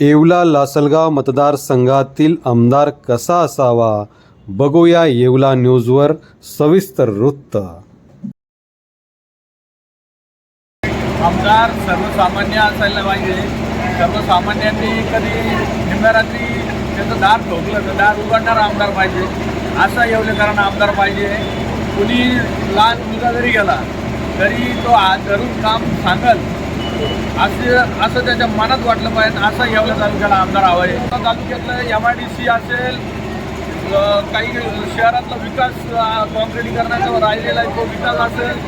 येवला लासलगाव मतदारसंघातील आमदार कसा असावा? बघूया येवला न्यूजवर सविस्तर वृत्त. आमदार सर्वसामान्य असायला पाहिजे. सर्वसामान्यांनी कधी निम्म्या त्याचं दार ठोकलं तर दार उघडणारा आमदार पाहिजे. असा येवलेकरांना आमदार पाहिजे. कुणी लहान मुलगा जरी गेला तरी तो आज धरून काम सांगल. असं असं त्याच्या मनात वाटलं पाहिजे असा यावला तालुक्याला आमदार हवा आहे तालुक्यातलं एम आय डी सी असेल काही शहरातला विकास अ, राहिलेला आहे तो विकास असेल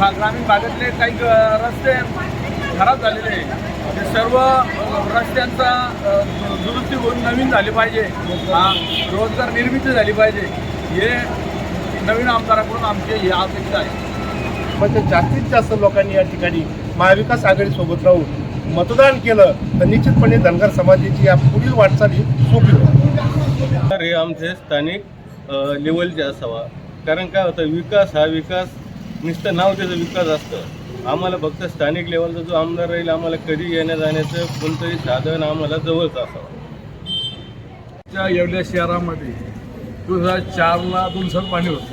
खा ग्रामीण भागातले काही रस्ते खराब झालेले आहे ते सर्व रस्त्यांचा दुरुस्ती होऊन नवीन झाली पाहिजे. रोजगार निर्मिती झाली पाहिजे. हे नवीन आमदाराकडून आमची ही अपेक्षा आहे. म्हणजे जास्तीत जास्त लोकांनी या ठिकाणी महाविकास आघाडीसोबत राहून मतदान केलं तर निश्चितपणे धनगर समाजाची या पुढील वाटचाली सोपी होईल. तर हे आमचे स्थानिक लेवलचे असावा. कारण काय होतं विकास हा विकास नुसतं नाव त्याचं विकास असतं. आम्हाला फक्त स्थानिक लेवलचा जो आमदार राहील आम्हाला कधी येण्या जाण्याचं कोणतंही साधन आम्हाला जवळच असावं. येवल्या शहरामध्ये दोन हजार चारला दोन दिवसात पाणी होतं.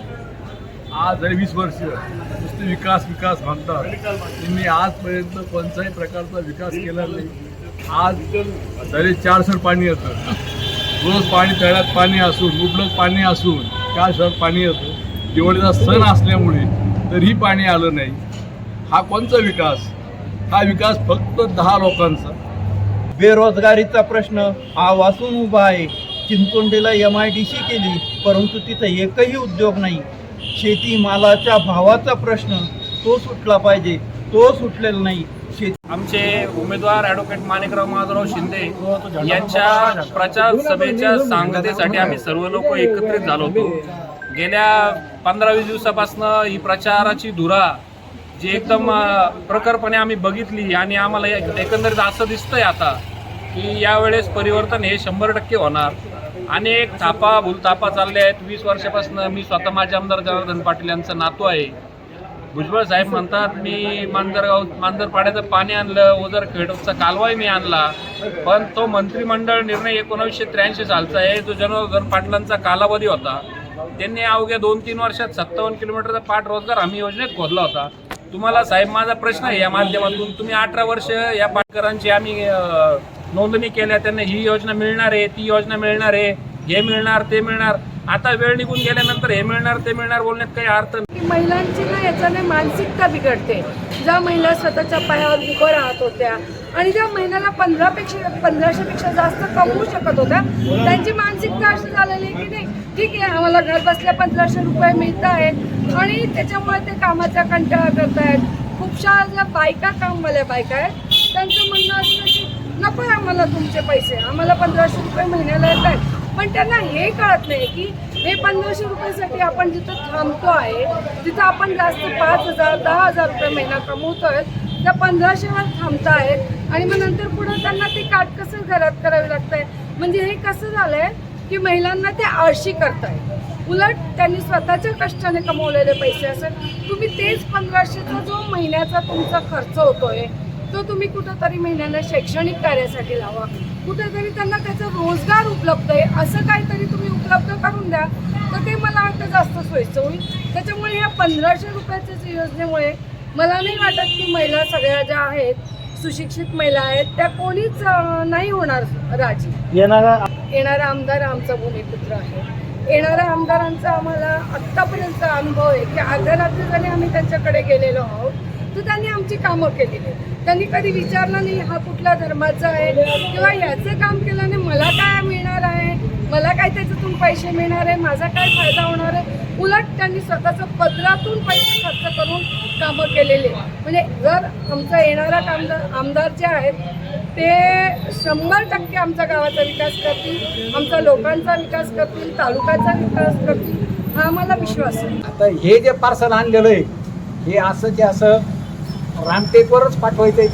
आज झाले वीस वर्ष. नुसते विकास विकास म्हणतात. त्यांनी आजपर्यंत कोणत्याही प्रकारचा विकास केला नाही. आज झाले चार सर पाणी येतं. रोज पाणी तळ्यात पाणी असून मुबलक पाणी असून चार सर पाणी येतं. दिवाळीचा सण असल्यामुळे तरीही पाणी आलं नाही. हा कोणचा विकास? हा विकास फक्त दहा लोकांचा. बेरोजगारीचा प्रश्न हा वाचून उभा आहे. चिंचोंडीला एम आय डी सी केली परंतु तिथं एकही उद्योग नाही. शेती मालाच्या भावाचा प्रश्न तो सुटला पाहिजे तो सुटलेला नाही. आमचे उमेदवार ॲडव्होकेट माणिकराव माधवराव शिंदे यांच्या प्रचार सभेच्या सांगतेसाठी आम्ही सर्व लोक एकत्रित झालो होतो. गेल्या पंधरा वीस दिवसापासून ही प्रचाराची धुरा जी एकदम प्रखरपणे आम्ही बघितली आणि आम्हाला एकंदरीत असं दिसतंय आता की यावेळेस परिवर्तन हे शंभर टक्के होणार. अनेक थापा भूलथापा चालल्या आहेत. वीस वर्षापासून मी स्वतः माझे आमदार जनार्दन पाटील यांचा नातू आहे. भुजबळ साहेब म्हणतात मी मांजरगाव मांजरपाड्याचं पाणी आणलं ओझर खेडचा कालवाही मी आणला. पण तो मंत्रिमंडळ निर्णय एकोणावीसशे त्र्याऐंशी सालचा आहे. जो जनार्दन पाटलांचा कालावधी होता. त्यांनी अवघ्या दोन तीन वर्षात सत्तावन्न किलोमीटरचा पाठ रोजगार हमी योजनेत खोदला होता. तुम्हाला साहेब माझा प्रश्न आहे या माध्यमातून. तुम्ही अठरा वर्ष या पाटकरांची आम्ही नोंदणी केल्या त्यांना ही योजना मिळणार आहे ती योजना मिळणार आहे हे मिळणार ते मिळणार. आता वेळ निघून गेल्यानंतर हे मिळणार ते मिळणार बोलण्यात काही अर्थ की महिलांची ना याच्याने मानसिकता बिघडते. ज्या महिला स्वतःच्या पायावर उभं राहत होत्या आणि ज्या महिन्याला पंधरापेक्षा पंधराशेपेक्षा जास्त कमवू शकत होत्या त्यांची मानसिकता अशी झालेली आहे की नाही ठीक आहे आम्हाला घर बसल्या पंधराशे रुपये मिळत आहेत आणि त्याच्यामुळे ते कामाचा कंटाळा करतायत. खूपशा ज्या बायका कामवाल्या बायका आहेत त्यांचं म्हणणं असतं की नको आहे आम्हाला तुमचे पैसे. आम्हाला पंधराशे रुपये महिन्याला येत आहेत पण त्यांना हे कळत नाही की हे पंधराशे रुपयासाठी आपण जिथं थांबतो आहे तिथं आपण जास्त पाच हजार दहा हजार रुपये महिना कमवतोय त्या पंधराशेवर थांबतायत. आणि मग नंतर पुढं त्यांना ते काटकसर घरात करावी लागतंय? म्हणजे हे कसं झालंय की महिलांना ते आळशी करताय उलट त्यांनी स्वतःच्या कष्टाने कमवलेले पैसे असेल. तुम्ही तेच पंधराशेचा जो महिन्याचा तुमचा खर्च होतोय तो तुम्ही कुठंतरी महिन्याला शैक्षणिक कार्यासाठी लावा. कुठेतरी त्यांना त्याचा रोजगार उपलब्ध आहे असं काहीतरी तुम्ही उपलब्ध करून द्या. तर ते मला वाटतं जास्त सोयीचं होईल. त्याच्यामुळे ह्या पंधराशे रुपयाच्या जे योजनेमुळे मला नाही वाटत की महिला सगळ्या ज्या आहेत सुशिक्षित महिला आहेत त्या कोणीच नाही होणार राजी. येणारा येणारा आमदार आमचा भूमिपुत्र आहे. येणाऱ्या आमदारांचा आम्हाला आत्तापर्यंतचा अनुभव आहे की अर्ध्या रात्री जरी आम्ही त्यांच्याकडे गेलेलो आहोत. तर त्यांनी आमची कामं केलेली त्यांनी कधी विचारलं नाही हा कुठल्या धर्माचा आहे? किंवा याचं काम केल्याने मला काय मिळणार आहे? मला काय त्याच्यातून पैसे मिळणार आहे? माझा काय फायदा होणार आहे? उलट त्यांनी स्वतःचं पदरातून पैसे खर्च करून कामं केलेले म्हणजे जर आमचा येणारा कामदार आमदार जे आहेत ते शंभर टक्के आमच्या गावाचा विकास करतील आमच्या लोकांचा विकास करतील तालुक्याचा विकास करतील हा आम्हाला विश्वास आहे. आता हे जे पार्सल आणलेलं आहे हे असं जे असं रामटेकवरच पाठवायचं आहे